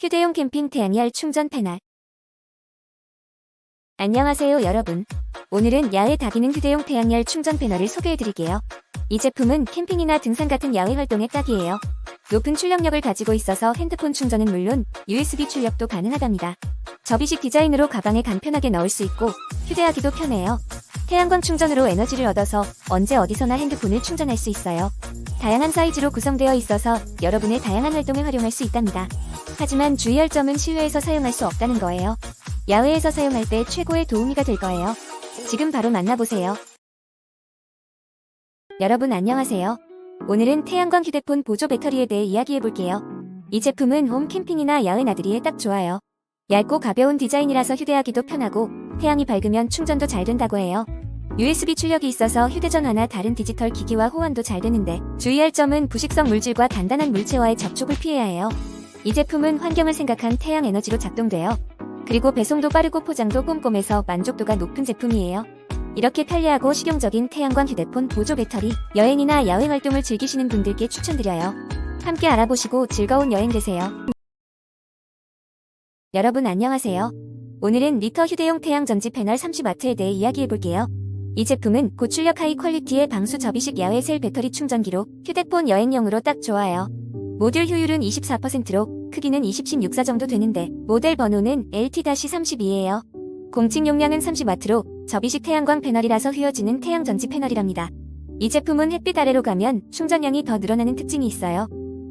휴대용 캠핑 태양열 충전 패널. 안녕하세요 여러분. 오늘은 야외 다기능 휴대용 태양열 충전 패널을 소개해드릴게요. 이 제품은 캠핑이나 등산 같은 야외 활동에 딱이에요. 높은 출력력을 가지고 있어서 핸드폰 충전은 물론 USB 출력도 가능하답니다. 접이식 디자인으로 가방에 간편하게 넣을 수 있고 휴대하기도 편해요. 태양광 충전으로 에너지를 얻어서 언제 어디서나 핸드폰을 충전할 수 있어요. 다양한 사이즈로 구성되어 있어서 여러분의 다양한 활동에 활용할 수 있답니다. 하지만 주의할 점은 실외에서 사용할 수 없다는 거예요. 야외에서 사용할 때 최고의 도우미가 될 거예요. 지금 바로 만나보세요. 여러분 안녕하세요. 오늘은 태양광 휴대폰 보조 배터리에 대해 이야기해 볼게요. 이 제품은 홈 캠핑이나 야외 나들이에 딱 좋아요. 얇고 가벼운 디자인이라서 휴대하기도 편하고 태양이 밝으면 충전도 잘 된다고 해요. USB 출력이 있어서 휴대전화나 다른 디지털 기기와 호환도 잘 되는데 주의할 점은 부식성 물질과 단단한 물체와의 접촉을 피해야 해요. 이 제품은 환경을 생각한 태양 에너지로 작동돼요. 그리고 배송도 빠르고 포장도 꼼꼼해서 만족도가 높은 제품이에요. 이렇게 편리하고 실용적인 태양광 휴대폰 보조 배터리, 여행이나 야외 활동을 즐기시는 분들께 추천드려요. 함께 알아보시고 즐거운 여행 되세요. 여러분 안녕하세요. 오늘은 리터 휴대용 태양 전지 패널 30W에 대해 이야기해 볼게요. 이 제품은 고출력 하이 퀄리티의 방수 접이식 야외 셀 배터리 충전기로 휴대폰 여행용으로 딱 좋아요. 모듈 효율은 24%로 크기는 20-16사 정도 되는데 모델 번호는 LT-32예요. 공칭 용량은 30W로 접이식 태양광 패널이라서 휘어지는 태양 전지 패널이랍니다. 이 제품은 햇빛 아래로 가면 충전량이 더 늘어나는 특징이 있어요.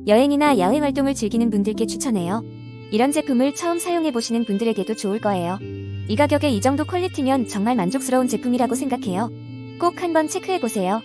여행이나 야외 활동을 즐기는 분들께 추천해요. 이런 제품을 처음 사용해보시는 분들에게도 좋을 거예요. 이 가격에 이 정도 퀄리티면 정말 만족스러운 제품이라고 생각해요. 꼭 한번 체크해보세요.